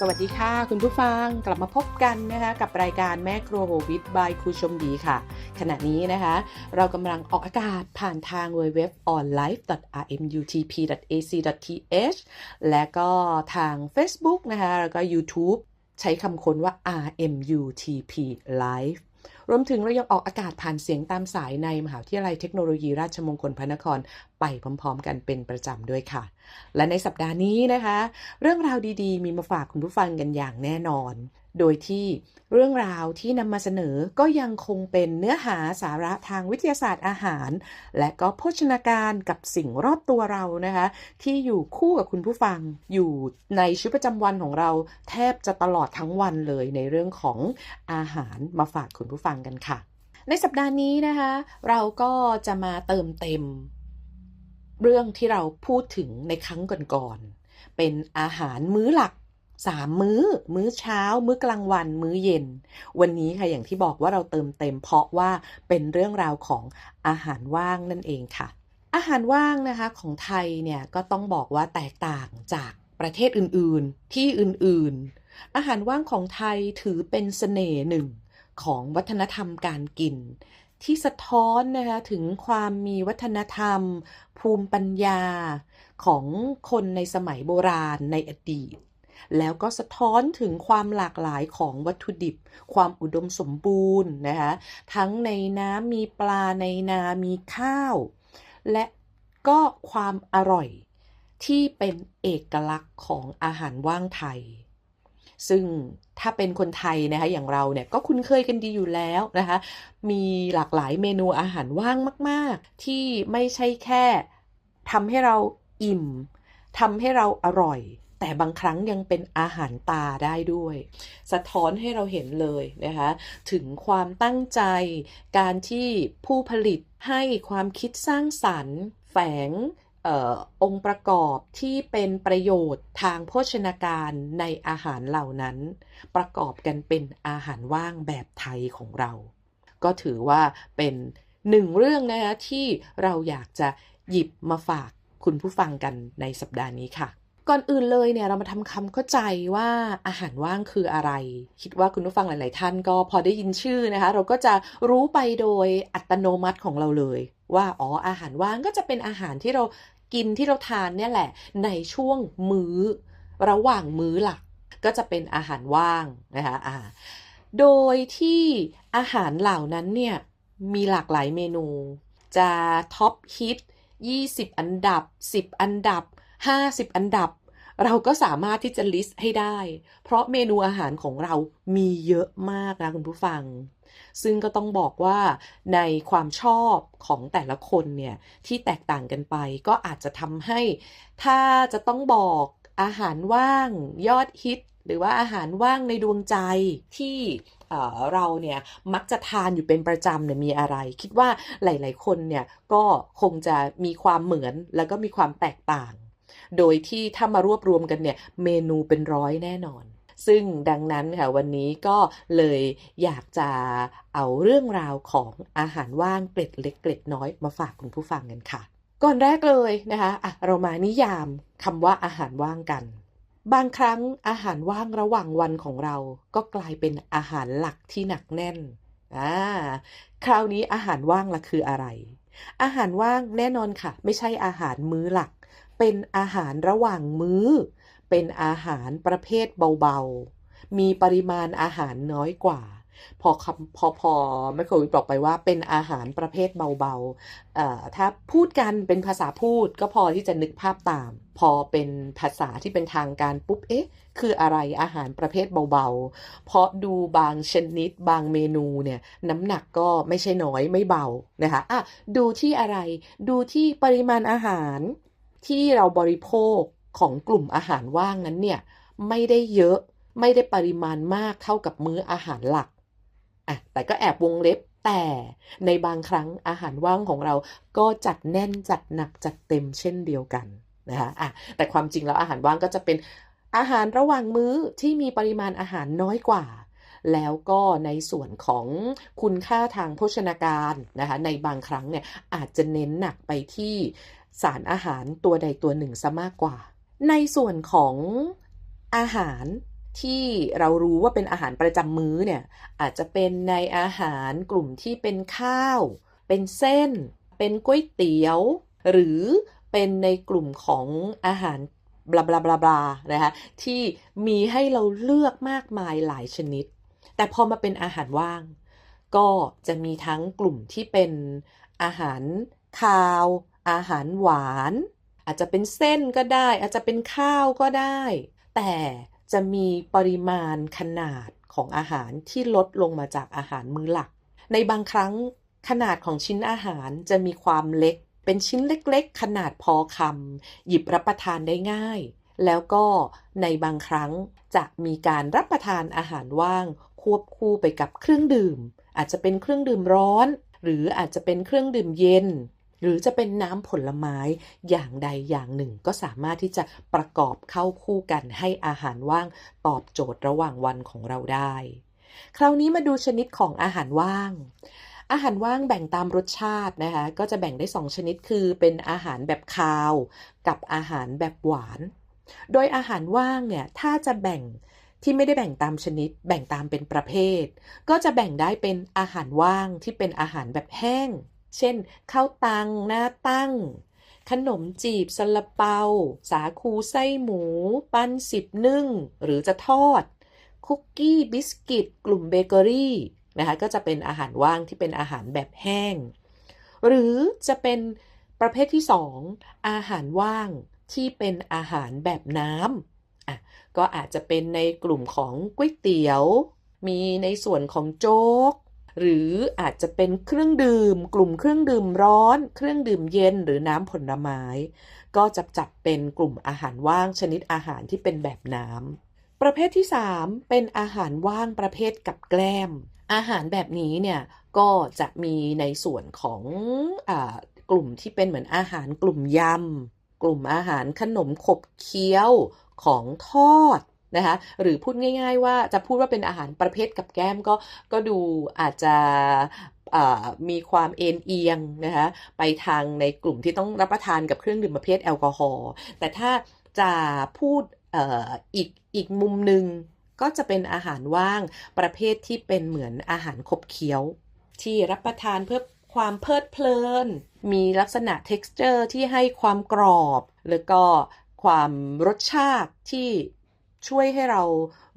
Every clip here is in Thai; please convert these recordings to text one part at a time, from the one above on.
สวัสดีค่ะ คุณผู้ฟังกลับมาพบกันนะคะกับรายการแม่ครัวโฮวิทบายครูชมดีค่ะ ขณะนี้นะคะ เรากำลังออกอากาศผ่านทางเว็บออนไลฟ์ rmutp.ac.th และก็ทาง Facebook นะคะ แล้วก็ YouTube ใช้คำค้นว่า RMUTP Live รวมถึงเรายังออกอากาศผ่านเสียงตามสายในมหาวิทยาลัยเทคโนโลยีราชมงคลพระนครไปพร้อมๆ กันเป็นประจำด้วยค่ะ และในสัปดาห์นี้นะคะ เรื่องราวดีๆ มีมาฝากคุณผู้ฟังกันอย่างแน่นอน โดยที่เรื่องราวที่นำมาเสนอก็ยังคงเป็นเนื้อหาสาระทางวิทยาศาสตร์อาหาร และก็โภชนาการกับสิ่งรอบตัวเรานะคะ ที่อยู่คู่กับคุณผู้ฟังอยู่ในชีวิตประจำวันของเราแทบจะตลอดทั้งวันเลยในเรื่องของอาหารมาฝากคุณผู้ฟังกันค่ะ ในสัปดาห์นี้นะคะ เราก็จะมาเติมเต็ม เรื่องที่เราพูดถึงในครั้งก่อนๆเป็นอาหารมื้อหลักสามมื้อ มื้อเช้า มื้อกลางวัน มื้อเย็น วันนี้ค่ะอย่างที่บอกว่าเราเติมเต็ม เพราะว่าเป็นเรื่องราวของอาหารว่างนั่นเองค่ะ อาหารว่างนะคะของไทยเนี่ยก็ต้องบอกว่าแตกต่างจากประเทศอื่นๆ ที่อื่นๆ อาหารว่างของไทยถือเป็นเสน่ห์หนึ่ง ของวัฒนธรรมการกิน ที่สะท้อนนะคะถึงความมีวัฒนธรรม ภูมิปัญญาของคนในสมัยโบราณในอดีต แล้วก็สะท้อนถึงความหลากหลายของวัตถุดิบ ความอุดมสมบูรณ์นะคะทั้งในน้ำมีปลาในนามีข้าว และก็ความอร่อยที่เป็นเอกลักษณ์ของอาหารว่างไทย ซึ่งถ้าเป็นคนไทยนะคะอย่างเราเนี่ยก็คุ้นเคยกันดีอยู่แล้วนะคะมีหลากหลายเมนูอาหารว่างมาก ๆ ที่ไม่ใช่แค่ทำให้เราอิ่มทำให้เราอร่อย แต่บางครั้งยังเป็นอาหารตาได้ด้วย สะท้อนให้เราเห็นเลยนะคะถึงความตั้งใจ การที่ผู้ผลิตให้ความคิดสร้างสรรค์ แฝง ออองค์ประกอบที่เป็นประโยชน์ทางโภชนาการในอาหารเหล่านั้น ประกอบกันเป็นอาหารว่างแบบไทยของเรา ก็ถือว่าเป็นหนึ่งเรื่องนะคะที่เราอยากจะหยิบมาฝากคุณผู้ฟังกันในสัปดาห์นี้ค่ะ ก่อนอื่นเลยเนี่ยเรามาทำความเข้าใจว่าอาหารว่างคืออะไร คิดว่าคุณผู้ฟังหลาย ๆ ท่านก็พอได้ยินชื่อนะคะ เราก็จะรู้ไปโดยอัตโนมัติของเราเลย ว่าอ๋ออาหารว่างก็จะเป็นอาหารที่เรา กินที่เราทานเนี่ยแหละ ในช่วงมื้อ ระหว่างมื้อหลัก ก็จะเป็นอาหารว่างนะคะอ่าโดยที่อาหารเหล่านั้นเนี่ยมีหลากหลายเมนู จะท็อปฮิต20 อันดับ 10 อันดับ 50 อันดับ เราก็สามารถที่จะลิสต์ให้ได้ เพราะเมนูอาหารของเรามีเยอะมากนะคุณผู้ฟัง ซึ่งก็ต้องบอกว่าในความชอบของแต่ละคนเนี่ยที่แตกต่างกันไป ก็อาจจะทำให้ถ้าจะต้องบอกอาหารว่างยอดฮิต หรือว่าอาหารว่างในดวงใจที่เราเนี่ยมักจะทานอยู่เป็นประจำเนี่ยมีอะไร คิดว่าหลาย ๆ คนเนี่ยก็คงจะมีความเหมือนแล้วก็มีความแตกต่าง โดยที่ถ้ามารวบรวมกันเนี่ยเมนูเป็นร้อยแน่นอน ซึ่งดังนั้นค่ะวันนี้ก็เลยอยากจะเอาเรื่องราวของอาหารว่างเกล็ดเล็กเกล็ดน้อยมาฝากคุณผู้ฟังกันค่ะ ก่อนแรกเลยนะคะะเรามานิยามคำว่าอาหารว่างกัน บางครั้งอาหารว่างระหว่างวันของเรา ก็กลายเป็นอาหารหลักที่หนักแน่นอ่าคราวนี้อาหารว่างละคืออะไร อาหารว่างแน่นอนค่ะ ไม่ใช่อาหารมื้อหลัก เป็นอาหารระหว่างมื้อ เป็นอาหารประเภทเบาๆ มีปริมาณอาหารน้อยกว่า พอคำพอพอไม่เคยบอกไปว่าเป็นอาหารประเภทเบาๆถ้าพูดกันเป็นภาษาพูดก็พอที่จะนึกภาพตาม พอเป็นภาษาที่เป็นทางการปุ๊บเอ๊ะ คืออะไรอาหารประเภทเบาๆ เพราะดูบางชนิดบางเมนูเนี่ยน้ำหนักก็ไม่ใช่น้อยไม่เบานะคะอะดูที่อะไรดูที่ปริมาณอาหารที่เราบริโภค ของกลุ่มอาหารว่างนั้นเนี่ยไม่ได้เยอะไม่ได้ปริมาณมากเท่ากับมื้ออาหารหลักอะแต่ก็แอบวงเล็บแต่ในบางครั้งอาหารว่างของเราก็จัดแน่นจัดหนักจัดเต็มเช่นเดียวกันนะคะอะแต่ความจริงแล้วอาหารว่างก็จะเป็นอาหารระหว่างมื้อที่มีปริมาณอาหารน้อยกว่า แล้วก็ในส่วนของคุณค่าทางโภชนาการนะคะในบางครั้งเนี่ยอาจจะเน้นหนักไปที่สารอาหารตัวใดตัวหนึ่งซะมากกว่า ในส่วนของอาหารที่เรารู้ว่าเป็นอาหารประจำมื้อเนี่ยอาจจะเป็นในอาหารกลุ่มที่เป็นข้าว เป็นเส้น เป็นก๋วยเตี๋ยว หรือเป็นในกลุ่มของอาหารบลาบลาบลาบลานะคะที่มีให้เราเลือกมากมายหลายชนิด แต่พอมาเป็นอาหารว่าง ก็จะมีทั้งกลุ่มที่เป็นอาหารคาว อาหารหวาน อาจจะเป็นเส้นก็ได้ อาจจะเป็นข้าวก็ได้ แต่จะมีปริมาณขนาดของอาหารที่ลดลงมาจากอาหารมื้อหลัก ในบางครั้งขนาดของชิ้นอาหารจะมีความเล็ก เป็นชิ้นเล็กๆ ขนาดพอคำหยิบรับประทานได้ง่าย แล้วก็ในบางครั้งจะมีการรับประทานอาหารว่าง ควบคู่ไปกับเครื่องดื่ม อาจจะเป็นเครื่องดื่มร้อน หรืออาจจะเป็นเครื่องดื่มเย็น หรือจะเป็นน้ำผลไม้อย่างใดอย่างหนึ่ง ก็สามารถที่จะประกอบเข้าคู่กันให้อาหารว่างตอบโจทย์ระหว่างวันของเราได้ คราวนี้มาดูชนิดของอาหารว่าง อาหารว่างแบ่งตามรสชาตินะคะ ก็จะแบ่งได้2ชนิดคือเป็นอาหารแบบคาว กับอาหารแบบหวาน โดยอาหารว่างเนี่ยถ้าจะแบ่งที่ไม่ได้แบ่งตามชนิด แบ่งตามเป็นประเภท ก็จะแบ่งได้เป็นอาหารว่างที่เป็นอาหารแบบแห้ง เช่นข้าวตังหน้าตั้ง ขนมจีบซาลาเปา สาคูไส้หมู ปั้นสิบนึ่ง หรือจะทอด คุกกี้บิสกิต กลุ่มเบเกอรี่นะคะก็จะเป็นอาหารว่างที่เป็นอาหารแบบแห้ง หรือจะเป็นประเภทที่ 2อาหารว่างที่เป็นอาหารแบบน้ำอะก็อาจจะเป็นในกลุ่มของก๋วยเตี๋ยว มีในส่วนของโจ๊ก หรืออาจจะเป็นเครื่องดื่ม กลุ่มเครื่องดื่มร้อน เครื่องดื่มเย็นหรือน้ำผลไม้ ก็จะจัดเป็นกลุ่มอาหารว่างชนิดอาหารที่เป็นแบบน้ำประเภทที่ 3 เป็นอาหารว่างประเภทกับแกล้ม อาหารแบบนี้เนี่ยก็จะมีในส่วนของอกลุ่มที่เป็นเหมือนอาหารกลุ่มยำกลุ่มอาหารขนมขบเคี้ยวของทอด นะคะหรือพูดง่าย ๆ ว่าจะพูดว่าเป็นอาหารประเภทกับแก้มก็ก็ดูอาจจะมีความเอ็นเอียงนะคะไปทางในกลุ่มที่ต้องรับประทานกับเครื่องดื่มประเภทแอลกอฮอล์แต่ถ้าจะพูดออีกอีกมุมหนึ่งก็จะเป็นอาหารว่างประเภทที่เป็นเหมือนอาหารขบเคี้ยว ที่รับประทานเพื่อความเพลิดเพลิน มีลักษณะ texture ที่ให้ความกรอบ แล้วก็ความรสชาติที่ ช่วยให้เรา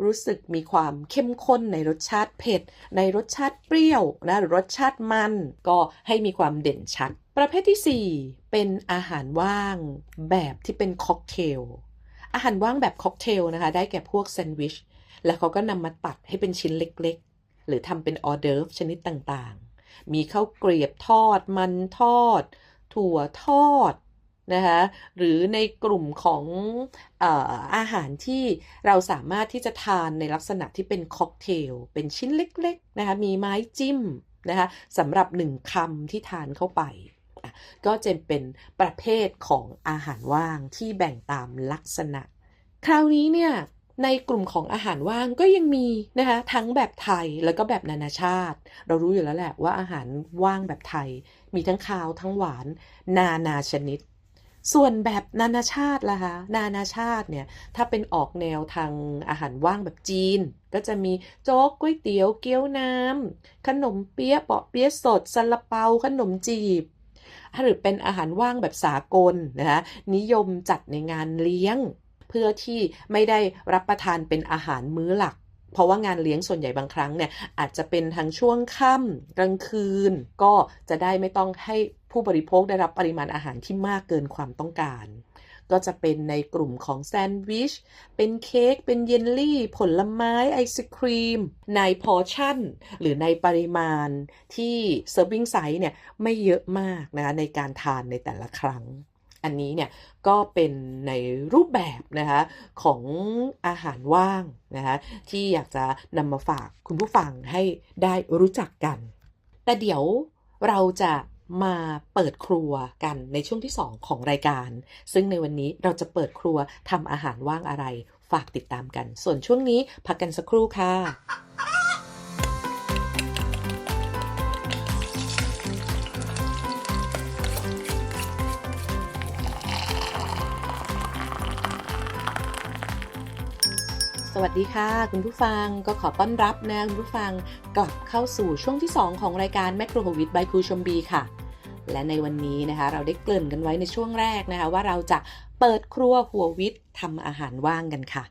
รู้สึกมีความเข้มข้นในรสชาติเผ็ด ในรสชาติเปรี้ยวนะหรือรสชาติมันก็ให้มีความเด่นชัด ประเภทที่ 4 เป็นอาหารว่างแบบที่เป็นค็อกเทลอาหารว่างแบบค็อกเทลนะคะได้แก่พวกแซนด์วิชแล้วเขาก็นำมาตัดให้เป็นชิ้นเล็กๆ หรือทำเป็นออเดิร์ฟชนิดต่างๆ มีข้าวเกรียบทอด มันทอด ถั่วทอด นะคะหรือในกลุ่มของอาอาหารที่เราสามารถที่จะทานในลักษณะที่เป็นค็อกเทลเป็นชิ้นเล็กๆนะคะมีไม้จิ้มนะคะสำหรับหนึ่งคำที่ทานเข้าไป ก็จะเป็นประเภทของอาหารว่างที่แบ่งตามลักษณะ คราวนี้เนี่ยในกลุ่มของอาหารว่างก็ยังมีนะคะทั้งแบบไทยแล้วก็แบบนานาชาติ เรารู้อยู่แล้วแหละว่าอาหารว่างแบบไทย มีทั้งคาวทั้งหวาน นานาชนิด ส่วนแบบนานาชาติล่ะคะ นานาชาติเนี่ย ถ้าเป็นออกแนวทางอาหารว่างแบบจีน ก็จะมีโจ๊กก๋วยเตี๋ยวเกี๊ยวน้ำขนมเปี๊ยะเปาะเปี๊ยะสดซาลาเปาขนมจีบ หรือเป็นอาหารว่างแบบสากลนะคะนิยมจัดในงานเลี้ยง เพื่อที่ไม่ได้รับประทานเป็นอาหารมื้อหลัก เพราะว่างานเลี้ยงส่วนใหญ่บางครั้งเนี่ยอาจจะเป็นทั้งช่วงค่ำกลางคืน ก็จะได้ไม่ต้องให้ ผู้บริโภคได้รับปริมาณอาหารที่มากเกินความต้องการ ก็จะเป็นในกลุ่มของแซนด์วิช เป็นเค้ก เป็นเยลลี่ ผลไม้ ไอศครีม ในพอชั่น หรือในปริมาณที่เซิร์ฟวิ่งไซส์เนี่ยไม่เยอะมากนะคะในการทานในแต่ละครั้งอันนี้เนี่ยก็เป็นในรูปแบบนะคะของอาหารว่างนะคะที่อยากจะนำมาฝากคุณผู้ฟังให้ได้รู้จักกัน แต่เดี๋ยวเราจะ มาเปิดครัวกันในช่วงที่ 2 ของรายการ ซึ่งในวันนี้เราจะเปิดครัวทำอาหารว่างอะไร ฝากติดตามกัน ส่วนช่วงนี้พักกันสักครู่ค่ะ วัสดีค่ะ คุณผู้ฟังก็ขอต้อนรับนะคุณผู้ฟังกลับเข้าสู่ช่วงที่ 2 ของรายการแมกโรโฮวิดบายครูชมบีค่ะ และในวันนี้นะคะ เราได้เกริ่นกันไว้ในช่วงแรกนะคะ ว่าเราจะเปิดครัวหัววิทย์ทำอาหารว่างกันค่ะ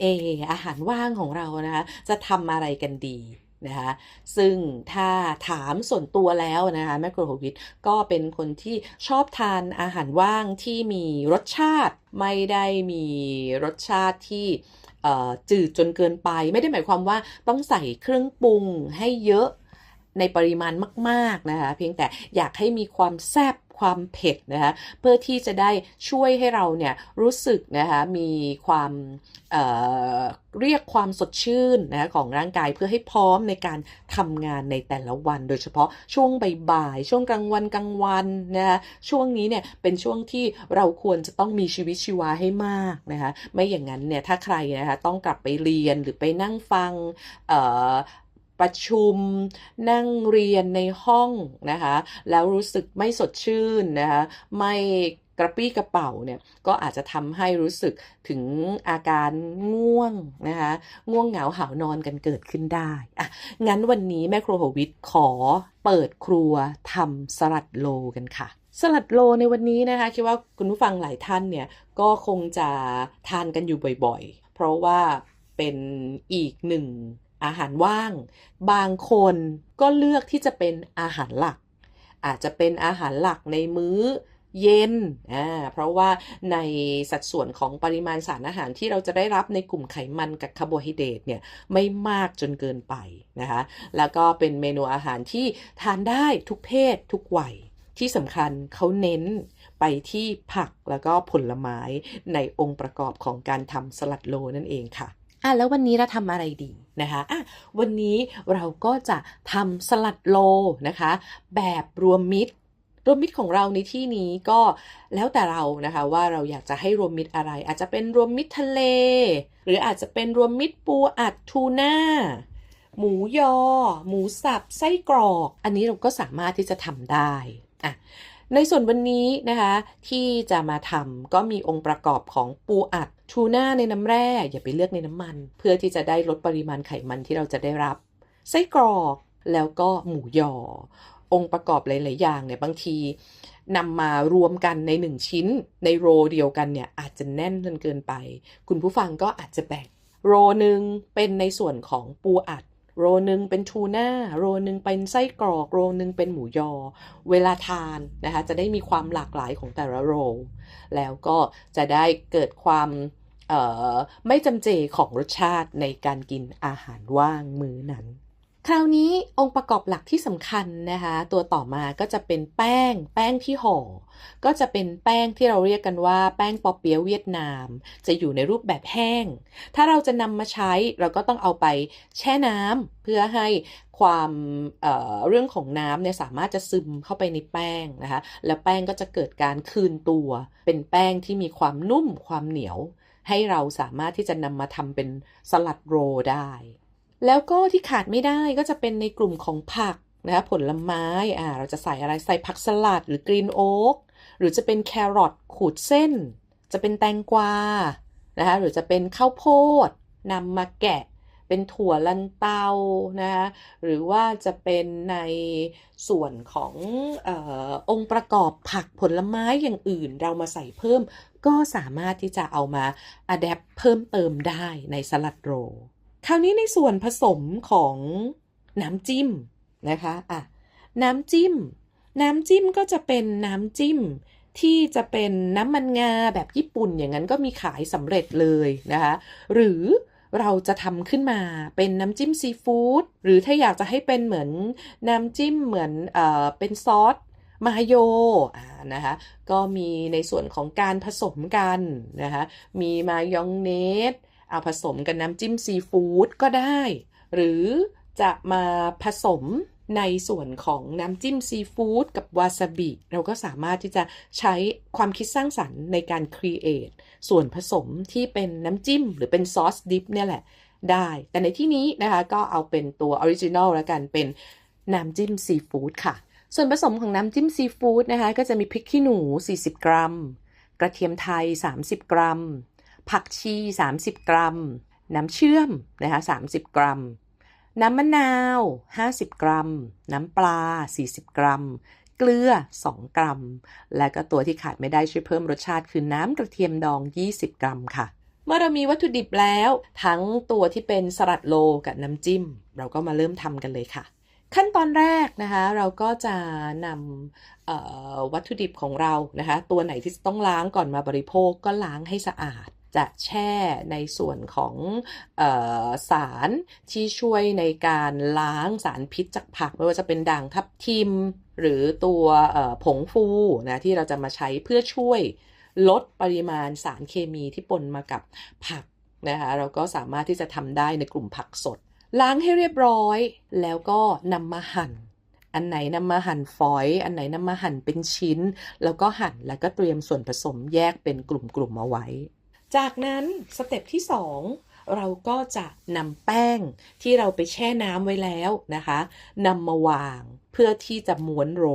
เอออาหารว่างของเรานะคะ จะทำอะไรกันดีนะคะซึ่งถ้าถามส่วนตัวแล้วนะคะแมกโรโฮวิทก็เป็นคนที่ชอบทานอาหารว่างที่มีรสชาติไม่ได้มีรสชาติที่ จืดจนเกินไป ไม่ได้หมายความว่าต้องใส่เครื่องปรุงให้เยอะในปริมาณมาก ๆ นะคะ เพียงแต่อยากให้มีความแซ่บ ความเผ็ดนะคะเพื่อที่จะได้ช่วยให้เราเนี่ยรู้สึกนะคะมีความเเรียกความสดชื่นนะคะของร่างกายเพื่อให้พร้อมในการทำงานในแต่ละวัน โดยเฉพาะช่วงบ่ายๆช่วงกลางวันกลางวันนะคะช่วงนี้เนี่ยเป็นช่วงที่เราควรจะต้องมีชีวิตชีวาให้มากนะคะไม่อย่างนั้นเนี่ยถ้าใครนะคะต้องกลับไปเรียนหรือไปนั่งฟังเประชุม นั่งเรียนในห้องนะคะ แล้วรู้สึกไม่สดชื่นนะคะไม่กระปี้กระเป๋าเนี่ยก็อาจจะทำให้รู้สึกถึงอาการง่วงนะคะง่วงเหงาหานอนกันเกิดขึ้นได้อะงั้นวันนี้แม่ครัวโหวิทขอเปิดครัวทำสลัดโลกันค่ะ สลัดโลในวันนี้นะคะคิดว่าคุณผู้ฟังหลายท่านเนี่ยก็คงจะทานกันอยู่บ่อยๆ เพราะว่าเป็นอีกหนึ่ง อาหารว่าง บางคนก็เลือกที่จะเป็นอาหารหลัก อาจจะเป็นอาหารหลักในมื้อเย็นอ่าเพราะว่าในสัดส่วนของปริมาณสารอาหารที่เราจะได้รับในกลุ่มไขมันกับคาร์โบไฮเดรตเนี่ยไม่มากจนเกินไปนะคะ แล้วก็เป็นเมนูอาหารที่ทานได้ทุกเพศทุกวัย ที่สำคัญเขาเน้นไปที่ผักแล้วก็ผลไม้ในองค์ประกอบของการทำสลัดโลนั่นเองค่ะอะแล้ววันนี้เราทำอะไรดี นะคะอะวันนี้เราก็จะทำสลัดโลนะคะ แบบรวมมิตรรวมมิตรของเราในที่นี้ก็แล้วแต่เรานะคะว่าเราอยากจะให้รวมมิตรอะไร อาจจะเป็นรวมมิตรทะเล หรืออาจจะเป็นรวมมิตรปูอัดทูน่าหมูยอ หมูสับไส้กรอก อันนี้เราก็สามารถที่จะทำได้อะในส่วนวันนี้นะคะที่จะมาทำก็มีองค์ประกอบของปูอัด ทูน่าในน้ำแร่อย่าไปเลือกในน้ำมัน เพื่อที่จะได้ลดปริมาณไขมันที่เราจะได้รับไส้กรอกแล้วก็หมูยอ องค์ประกอบหลาย ๆ อย่างเนี่ยบางทีนำมารวมกันในหนึ่งชิ้นในโรเดียวกันเนี่ยอาจจะแน่นจนเกินไป คุณผู้ฟังก็อาจจะแบ่งโรหนึ่งเป็นในส่วนของปูอัด โรหนึ่งเป็นทูน่าโรหนึ่งเป็นไส้กรอก โรหนึ่งเป็นหมูยอ เวลาทานนะคะจะได้มีความหลากหลายของแต่ละโร แล้วก็จะได้เกิดความ ไม่จำเจของรสชาติในการกินอาหารว่างมื้อนั้น คราวนี้องค์ประกอบหลักที่สำคัญนะคะ ตัวต่อมาก็จะเป็นแป้ง แป้งที่ห่อ ก็จะเป็นแป้งที่เราเรียกกันว่า แป้งปอเปี๊ยะเวียดนาม จะอยู่ในรูปแบบแห้ง ถ้าเราจะนำมาใช้เราก็ต้องเอาไปแช่น้ำเพื่อให้ความเเรื่องของน้ำเนี่ยสามารถจะซึมเข้าไปในแป้งนะคะ แล้วแป้งก็จะเกิดการคืนตัว เป็นแป้งที่มีความนุ่มความเหนียว ให้เราสามารถที่จะนำมาทำเป็นสลัดโรลได้ แล้วก็ที่ขาดไม่ได้ก็จะเป็นในกลุ่มของผักนะคะผลไม้อ่าเราจะใส่อะไรใส่ผักสลัดหรือกรีนโอ๊กหรือจะเป็นแครอทขูดเส้น จะเป็นแตงกวานะคะหรือจะเป็นข้าวโพดนำมาแกะ เป็นถั่วลันเตานะคะหรือว่าจะเป็นในส่วนของออองค์ประกอบผักผลไม้อย่างอื่น เรามาใส่เพิ่ม ก็สามารถที่จะเอามาอัดแอปเพิ่มเติมได้ในสลัดโร คราวนี้ในส่วนผสมของน้ำจิ้มนะคะอะน้ำจิ้ม น้ำจิ้มก็จะเป็นน้ำจิ้มที่จะเป็นน้ำมันงาแบบญี่ปุ่นอย่างนั้นก็มีขายสำเร็จเลยนะคะ หรือเราจะทำขึ้นมาเป็นน้ำจิ้มซีฟู้ดหรือถ้าอยากจะให้เป็นเหมือนน้ำจิ้มเหมือนเอ่อเป็นซอสมาโยอ่านะคะก็มีในส่วนของการผสมกันนะคะมีมายองเนส เอาผสมกับน้ำจิ้มซีฟู้ดก็ได้ หรือจะมาผสมในส่วนของน้ำจิ้มซีฟู้ดกับวาซาบิ เราก็สามารถที่จะใช้ความคิดสร้างสรรค์ในการครีเอทส่วนผสมที่เป็นน้ำจิ้มหรือเป็นซอสดิฟเนี่ยแหละได้ แต่ในที่นี้นะคะก็เอาเป็นตัวออริจินอลแล้วกันเป็นน้ำจิ้มซีฟู้ดค่ะ ส่วนผสมของน้ำจิ้มซีฟู้ดนะคะก็จะมีพริกขี้หนู 40 กรัม กระเทียมไทย 30 กรัม ผักชี 30 กรัม น้ำเชื่อมนะคะ30 กรัม น้ำมะนาว 50 กรัม น้ำปลา 40 กรัม เกลือ 2 กรัม และก็ตัวที่ขาดไม่ได้ช่วยเพิ่มรสชาติคือน้ำกระเทียมดอง 20 กรัมค่ะเมื่อเรามีวัตถุดิบแล้ว ทั้งตัวที่เป็นสลัดโลกับน้ำจิ้ม เราก็มาเริ่มทำกันเลยค่ะ ขั้นตอนแรกนะคะ เราก็จะนำวัตถุดิบของเรานะคะ ตัวไหนที่ต้องล้างก่อนมาบริโภคก็ล้างให้สะอาด จะแช่ในส่วนของออสารที่ช่วยในการล้างสารพิษจากผักไม่ว่าจะเป็นด่างทับทิม หรือตัวผงฟูนะที่เราจะมาใช้เพื่อช่วยลดปริมาณสารเคมีที่ปนมากับผักนะคะเราก็สามารถที่จะทำได้ในกลุ่มผักสด ล้างให้เรียบร้อย แล้วก็นำมาหั่น อันไหนนำมาหั่นฝอย อันไหนนำมาหั่นเป็นชิ้น แล้วก็หั่นแล้วก็เตรียมส่วนผสมแยกเป็นกลุ่มๆเอาไว้ จากนั้นสเต็ปที่ 2 เราก็จะนำแป้งที่เราไปแช่น้ำไว้แล้วนะคะนำมาวางเพื่อที่จะม้วนโร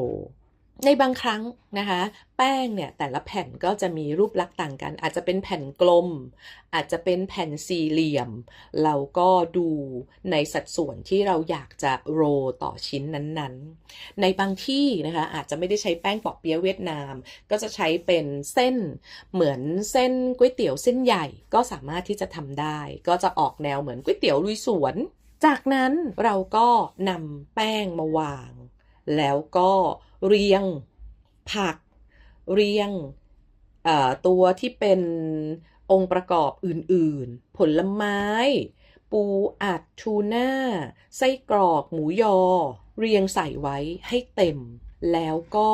ในบางครั้งนะคะ แป้งเนี่ยแต่ละแผ่นก็จะมีรูปลักษณ์ต่างกัน อาจจะเป็นแผ่นกลม อาจจะเป็นแผ่นสี่เหลี่ยม เราก็ดูในสัดส่วนที่เราอยากจะโรต่อชิ้นนั้นๆ ในบางที่นะคะอาจจะไม่ได้ใช้แป้งปอกเปี๊ยะเวียดนาม ก็จะใช้เป็นเส้นเหมือนเส้นก๋วยเตี๋ยวเส้นใหญ่ก็สามารถที่จะทำได้ ก็จะออกแนวเหมือนก๋วยเตี๋ยวลุยสวน จากนั้นเราก็นำแป้งมาวาง แล้วก็ เรียงผักเรียงตัวที่เป็นองค์ประกอบอื่นๆ ผลไม้ ปูอัดทูน่า ไส้กรอกหมูยอ เรียงใส่ไว้ให้เต็ม แล้วก็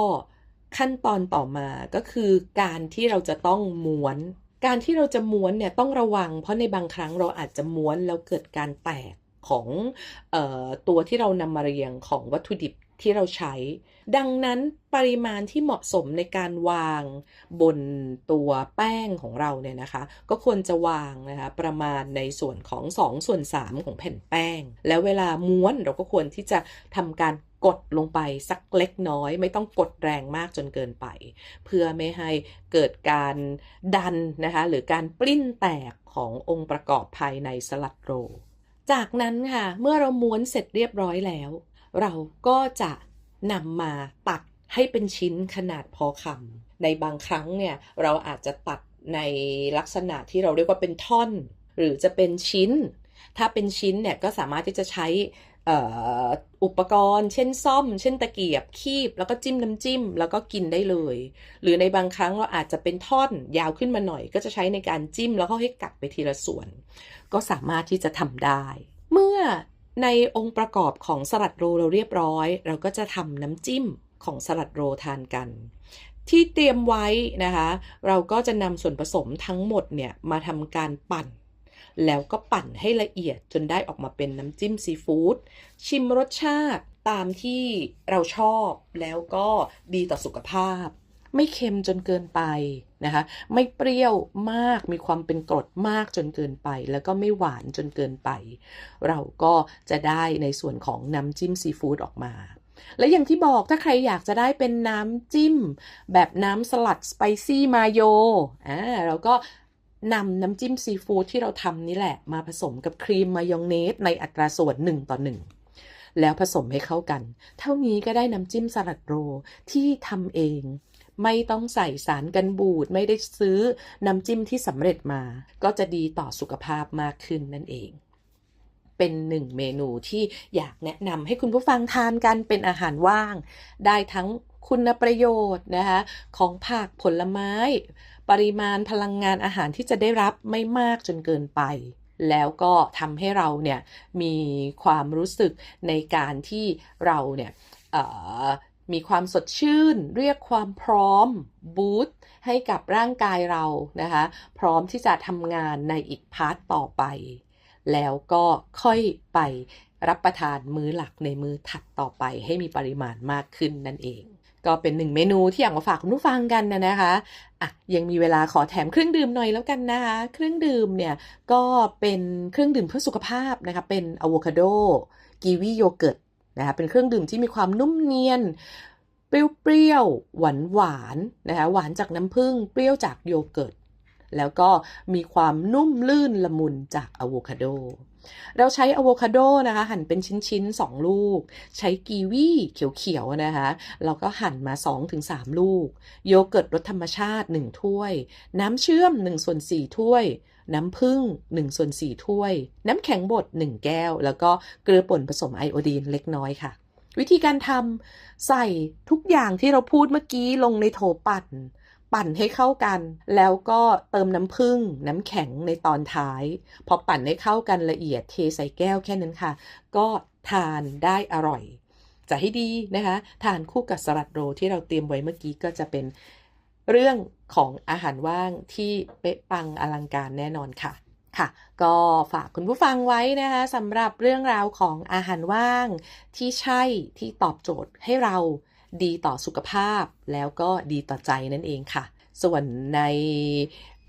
ขั้นตอนต่อมาก็คือการที่เราจะต้องม้วน การที่เราจะม้วนเนี่ยต้องระวัง เพราะในบางครั้งเราอาจจะม้วนแล้วเกิดการแตกของออตัวที่เรานำมาเรียงของวัตถุดิบ ที่เราใช้ ดังนั้นปริมาณที่เหมาะสมในการวางบนตัวแป้งของเราเนี่ยนะคะ ก็ควรจะวางนะคะประมาณในส่วนของ 2 ส่วน 3 ของแผ่นแป้ง แล้วเวลาม้วนเราก็ควรที่จะทำการกดลงไปสักเล็กน้อย ไม่ต้องกดแรงมากจนเกินไป เพื่อไม่ให้เกิดการดันนะคะหรือการปลิ้นแตกขององค์ประกอบภายในสลัดโร จากนั้นค่ะ เมื่อเราม้วนเสร็จเรียบร้อยแล้ว เราก็จะนำมาตัดให้เป็นชิ้นขนาดพอคำในบางครั้งเนี่ยเราอาจจะตัดในลักษณะที่เราเรียกว่าเป็นท่อน หรือจะเป็นชิ้น ถ้าเป็นชิ้นเนี่ยก็สามารถที่จะใช้อุปกรณ์ เช่นซ่อม เช่นตะเกียบ คีบ แล้วก็จิ้มน้ำจิ้ม แล้วก็กินได้เลย หรือในบางครั้งเราอาจจะเป็นท่อนยาวขึ้นมาหน่อย ก็จะใช้ในการจิ้มแล้วก็ให้กัดไปทีละส่วน ก็สามารถที่จะทำได้ เมื่อ ในองค์ประกอบของสลัดโรเราเรียบร้อย เราก็จะทำน้ำจิ้มของสลัดโรทานกัน ที่เตรียมไว้นะคะ เราก็จะนำส่วนผสมทั้งหมดเนี่ยมาทำการปั่น แล้วก็ปั่นให้ละเอียดจนได้ออกมาเป็นน้ำจิ้มซีฟู้ดชิมรสชาติตามที่เราชอบแล้วก็ดีต่อสุขภาพ ไม่เค็มจนเกินไปนะคะ ไม่เปรี้ยวมากมีความเป็นกรดมากจนเกินไป แล้วก็ไม่หวานจนเกินไป เราก็จะได้ในส่วนของน้ำจิ้มซีฟู้ดออกมาและอย่างที่บอกถ้าใครอยากจะได้เป็นน้ำจิ้ม แบบน้ำสลัดสไปซี่มาโยอ่าเราก็นำน้ำจิ้มซีฟู้ดที่เราทำนี่แหละ มาผสมกับครีมมายองเนส ในอัตราส่วน1ต่อ1 แล้วผสมให้เข้ากัน เท่านี้ก็ได้น้ำจิ้มสลัดโรที่ทำเอง ไม่ต้องใส่สารกันบูด ไม่ได้ซื้อน้ำจิ้มที่สำเร็จมา ก็จะดีต่อสุขภาพมากขึ้นนั่นเอง เป็นหนึ่งเมนูที่อยากแนะนำให้คุณผู้ฟังทานกันเป็นอาหารว่าง ได้ทั้งคุณประโยชน์นะคะของผักผลไม้ ปริมาณพลังงานอาหารที่จะได้รับไม่มากจนเกินไป แล้วก็ทำให้เราเนี่ยมีความรู้สึกในการที่เราเนี่ย มีความสดชื่น เรียกความพร้อมบูตให้กับร่างกายเรานะคะ พร้อมที่จะทำงานในอีกพาร์ตต่อไป แล้วก็ค่อยไปรับประทานมื้อหลักในมื้อถัดต่อไป ให้มีปริมาณมากขึ้นนั่นเอง ก็เป็นหนึ่งเมนูที่อยากมาฝากคุณผู้ฟังกันนะนะคะอะยังมีเวลาขอแถมเครื่องดื่มหน่อยแล้วกันนะคะเครื่องดื่มเนี่ยก็เป็นเครื่องดื่มเพื่อสุขภาพนะคะเป็นอะโวคาโดกีวีโยเกิร์ต นะคะเป็นเครื่องดื่มที่มีความนุ่มเนียน เปรี้ยวๆหวานหวานๆนะคะหวานจากน้ำผึ้งเปรี้ยวจากโยเกิร์ตแล้วก็มีความนุ่มลื่นละมุนจากอะโวคาโด เราใช้อะโวคาโดนะคะหั่นเป็นชิ้นๆ 2 ลูก ใช้กีวีเขียวๆนะคะเราก็หั่นมา 2-3 ลูก โยเกิร์ตรสธรรมชาติ 1 ถ้วย น้ำเชื่อม1ส่วน4ถ้วย น้ำผึ้ง1ส่วน4ถ้วย น้ำแข็งบด 1 แก้ว แล้วก็เกลือป่นผสมไอโอดีนเล็กน้อยค่ะ วิธีการทำใส่ทุกอย่างที่เราพูดเมื่อกี้ลงในโถปั่น ปั่นให้เข้ากัน แล้วก็เติมน้ำผึ้งน้ำแข็งในตอนท้าย พอปั่นให้เข้ากันละเอียดเทใส่แก้วแค่นั้นค่ะ ก็ทานได้อร่อยจะให้ดีนะคะ ทานคู่กับสลัดโรลที่เราเตรียมไว้เมื่อกี้ก็จะเป็น เรื่องของอาหารว่างที่เป๊ะปังอลังการแน่นอนค่ะค่ะ ก็ฝากคุณผู้ฟังไว้นะคะสำหรับเรื่องราวของอาหารว่างที่ใช่ที่ตอบโจทย์ให้เราดีต่อสุขภาพแล้วก็ดีต่อใจนั่นเองค่ะ ส่วนใน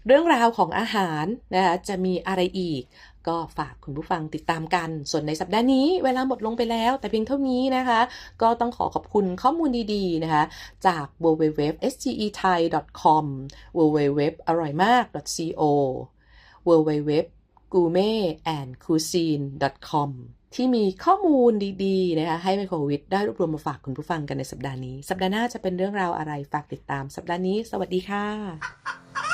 เรื่องราวของอาหารนะคะจะมีอะไรอีก ก็ฝากคุณผู้ฟังติดตามกัน ส่วนในสัปดาห์นี้เวลาหมดลงไปแล้ว แต่เพียงเท่านี้นะคะ ก็ต้องขอขอบคุณข้อมูลดีๆนะคะ จาก www.sgethai.com www อร่อยมาก .co www gourmetandcuisine.com ที่มีข้อมูลดีๆนะคะให้ไมโครวิทได้รวบรวมมาฝากคุณผู้ฟังกันในสัปดาห์นี้ สัปดาห์หน้าจะเป็นเรื่องราวอะไรฝากติดตาม สัปดาห์นี้ สวัสดีค่ะ